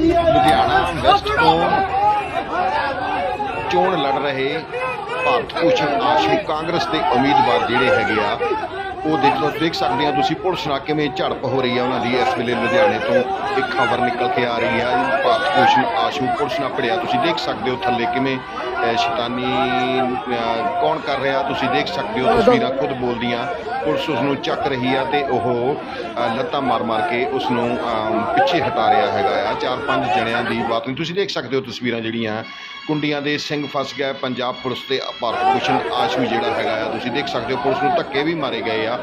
Ludhiana West ਤੋਂ ਚੋਣ ਲੜ ਰਹੇ ਭਾਰਤ ਭੂਸ਼ਣ ਆਸ਼ੂ ਕਾਂਗਰਸ ਦੇ ਉਮੀਦਵਾਰ ਜਿਹੜੇ ਹੈਗੇ ਆ, ਉਹ ਦੇਖ ਲਓ, ਦੇਖ ਸਕਦੇ ਆ ਤੁਸੀਂ ਪੁਲਿਸ ਨਾਲ ਕਿਵੇਂ ਝੜਪ ਹੋ ਰਹੀ ਆ ਉਹਨਾਂ ਦੀ। ਇਸ ਵੇਲੇ ਲੁਧਿਆਣੇ ਤੋਂ ਇੱਕ ਖਬਰ ਨਿਕਲ ਕੇ ਆ ਰਹੀ ਹੈ ਭਾਰਤ ਭੂਸ਼ਣ ਆਸ਼ੂ ਪੁਲਿਸ ਨਾਲ ਭੜਿਆ। ਤੁਸੀਂ ਦੇਖ ਸਕਦੇ ਹੋ ਥੱਲੇ ਕਿਵੇਂ ਸ਼ੈਤਾਨੀ ਕੌਣ ਕਰ ਰਿਹਾ, ਤੁਸੀਂ ਦੇਖ ਸਕਦੇ ਹੋ ਤਸਵੀਰਾਂ ਖੁਦ ਬੋਲਦੀਆਂ। ਪੁਲਿਸ ਉਸ ਨੂੰ ਚੱਕ ਰਹੀ ਆ ਤੇ ਉਹ ਲੱਤਾਂ ਮਾਰ-ਮਾਰ ਕੇ ਉਸ ਨੂੰ ਪਿੱਛੇ ਹਟਾ ਰਿਹਾ ਹੈਗਾ ਆ। ਚਾਰ ਪੰਜ ਜਣਿਆਂ ਦੀ ਬਾਤ ਨਹੀਂ ਤੁਸੀਂ ਦੇਖ ਸਕਦੇ ਹੋ ਤਸਵੀਰਾਂ ਜਿਹੜੀਆਂ ਕੁੰਡੀਆਂ ਦੇ ਸਿੰਘ ਫਸ ਗਿਆ ਪੰਜਾਬ ਪੁਲਿਸ ਤੇ ਭਾਰਤ ਭੂਸ਼ਣ ਆਸ਼ੂ ਜਿਹੜਾ ਹੈਗਾ ਆ ਤੁਸੀਂ ਦੇਖ ਸਕਦੇ ਹੋ ਪੁਲਿਸ ਨੂੰ ਧੱਕੇ ਵੀ ਮਾਰੇ ਗਏ ਆ।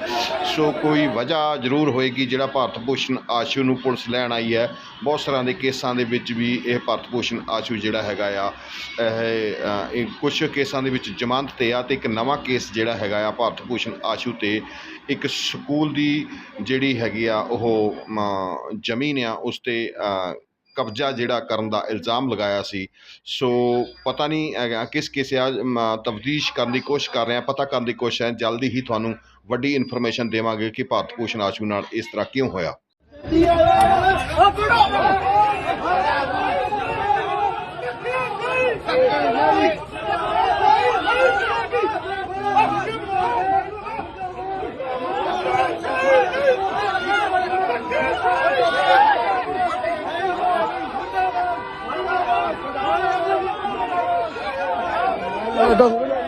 ਸੋ ਕੋਈ ਵਜ੍ਹਾ ਜ਼ਰੂਰ ਹੋਏਗੀ ਜਿਹੜਾ ਭਾਰਤ ਭੂਸ਼ਣ ਆਸ਼ੂ ਨੂੰ ਪੁਲਿਸ ਲੈਣ ਆਈ ਹੈ। ਬਹੁਤ ਸਾਰਿਆਂ ਦੇ ਕੇਸਾਂ ਦੇ ਵਿੱਚ ਵੀ ਇਹ ਭਾਰਤ ਭੂਸ਼ਣ ਆਸ਼ੂ ਜਿਹੜਾ ਹੈਗਾ ਆ ਇਹ ਅ, ਕੁਝ ਕੇਸਾਂ ਦੇ ਵਿੱਚ ਜ਼ਮਾਨਤ ਤੇ ਆ ਤੇ ਇੱਕ ਨਵਾਂ ਕੇਸ ਜਿਹੜਾ ਹੈਗਾ ਆ ਭਾਰਤ ਭੂਸ਼ਣ ਆਸ਼ੂ ਤੇ ਇੱਕ ਸਕੂਲ ਦੀ ਜਿਹੜੀ ਹੈਗੀ ਆ ਉਹ ਜ਼ਮੀਨ ਆ ਉਸ ਤੇ ਕਬਜ਼ਾ ਜਿਹੜਾ ਕਰਨ ਦਾ ਇਲਜ਼ਾਮ ਲਗਾਇਆ ਸੀ। ਸੋ ਪਤਾ ਨਹੀਂ ਹੈਗਾ ਕਿਸ ਕਿਸੇ ਆ ਤਫਤੀਸ਼ ਕਰਨ ਦੀ ਕੋਸ਼ਿਸ਼ ਕਰ ਰਹੇ ਆ ਪਤਾ ਕਰਨ ਦੀ ਕੋਸ਼ਿਸ਼ ਹੈ, ਜਲਦੀ ਹੀ ਤੁਹਾਨੂੰ ਵੱਡੀ ਇਨਫੋਰਮੇਸ਼ਨ ਦੇਵਾਂਗੇ ਕਿ ਭਾਰਤ ਭੂਸ਼ਣ ਆਸ਼ੂ ਨਾਲ ਇਸ ਤਰ੍ਹਾਂ ਕਿਉਂ ਹੋਇਆ। Ayo.